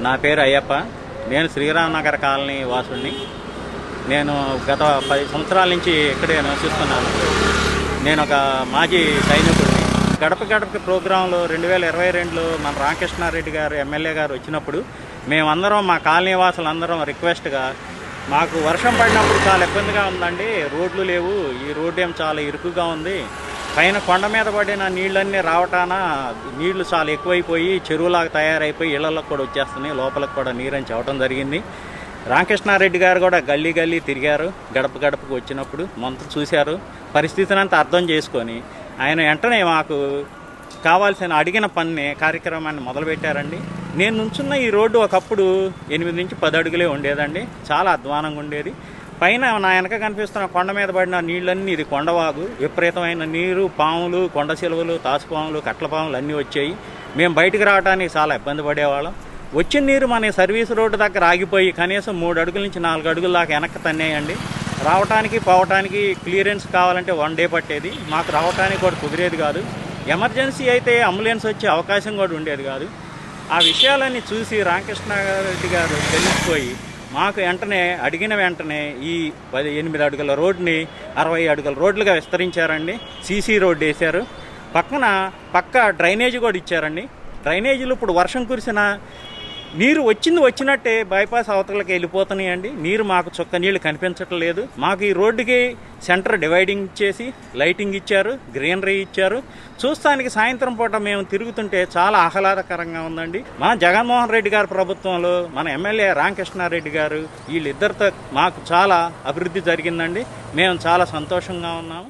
నా పేరు అయ్యప్ప. నేను శ్రీరామనగర్ కాలనీ వాసుడిని నేను గత పది సంవత్సరాల నుంచి ఇక్కడే నివసిస్తున్నాను. నేను ఒక మాజీ సైనికుడిని. గడప గడప ప్రోగ్రాంలో రెండు వేల ఇరవై రెండులో మన రామకృష్ణారెడ్డి గారు ఎమ్మెల్యే గారు వచ్చినప్పుడు మేమందరం మా కాలనీ వాసులు అందరం రిక్వెస్ట్గా మాకు వర్షం పడినప్పుడు చాలా ఇబ్బందిగా ఉందండి. రోడ్లు లేవు. ఈ రోడ్డు ఏం చాలా ఇరుకుగా ఉంది. పైన కొండ మీద పడిన నీళ్ళన్నీ రావటాన నీళ్ళు చాలా ఎక్కువైపోయి చెరువులాగా తయారైపోయి ఇళ్ళలోకి కూడా వచ్చేస్తున్నాయి. లోపలికి కూడా నీరని చెవటం జరిగింది. రామకృష్ణారెడ్డి గారు కూడా గల్లీ గల్లీ తిరిగారు. గడప గడపకు వచ్చినప్పుడు మొంత చూశారు. పరిస్థితిని అంతా అర్థం చేసుకొని ఆయన వెంటనే మాకు కావాల్సిన అడిగిన పని కార్యక్రమాన్ని మొదలుపెట్టారండి. నేను నుంచున్న ఈ రోడ్డు ఒకప్పుడు ఎనిమిది నుంచి పది అడుగులే ఉండేదండి. చాలా అధ్వానంగా ఉండేది. పైన నా వెనక కనిపిస్తున్న కొండ మీద పడిన నీళ్ళన్నీ ఇది కొండవాగు. విపరీతమైన నీరు పాములు కొండ చిలువలు తాసుపాములు కట్ల పాములు అన్నీ వచ్చాయి. మేము బయటికి రావడానికి చాలా ఇబ్బంది పడేవాళ్ళం. వచ్చిన నీరు మన సర్వీస్ రోడ్డు దగ్గర ఆగిపోయి కనీసం మూడు అడుగుల నుంచి నాలుగు అడుగుల దాకా వెనక్కి తన్నేయండి. రావటానికి పోవటానికి క్లియరెన్స్ కావాలంటే వన్ డే పట్టేది. మాకు రావటానికి కూడా కుదిరేది కాదు. ఎమర్జెన్సీ అయితే అంబులెన్స్ వచ్చే అవకాశం కూడా ఉండేది కాదు. ఆ విషయాలన్నీ చూసి రామకృష్ణారెడ్డి గారు తెలిసిపోయి మాకు వెంటనే అడిగిన వెంటనే ఈ పది ఎనిమిది అడుగుల రోడ్ని అరవై అడుగుల రోడ్లుగా విస్తరించారండి. సీసీ రోడ్డు వేశారు. పక్కన పక్క డ్రైనేజ్ కూడా ఇచ్చారండి. డ్రైనేజీలు ఇప్పుడు వర్షం కురిసిన నీరు వచ్చింది వచ్చినట్టే బైపాస్ అవతలకి వెళ్ళిపోతున్నాయండి. నీరు మాకు చుక్క నీళ్ళు కనిపించట్లేదు. మాకు ఈ రోడ్డుకి సెంటర్ డివైడింగ్ ఇచ్చేసి లైటింగ్ ఇచ్చారు గ్రీనరీ ఇచ్చారు. చూస్తానికి సాయంత్రం పూట మేము తిరుగుతుంటే చాలా ఆహ్లాదకరంగా ఉందండి. మన జగన్మోహన్ రెడ్డి గారి ప్రభుత్వంలో మన ఎమ్మెల్యే రామకృష్ణారెడ్డి గారు వీళ్ళిద్దరితో మాకు చాలా అభివృద్ధి జరిగిందండి. మేము చాలా సంతోషంగా ఉన్నాము.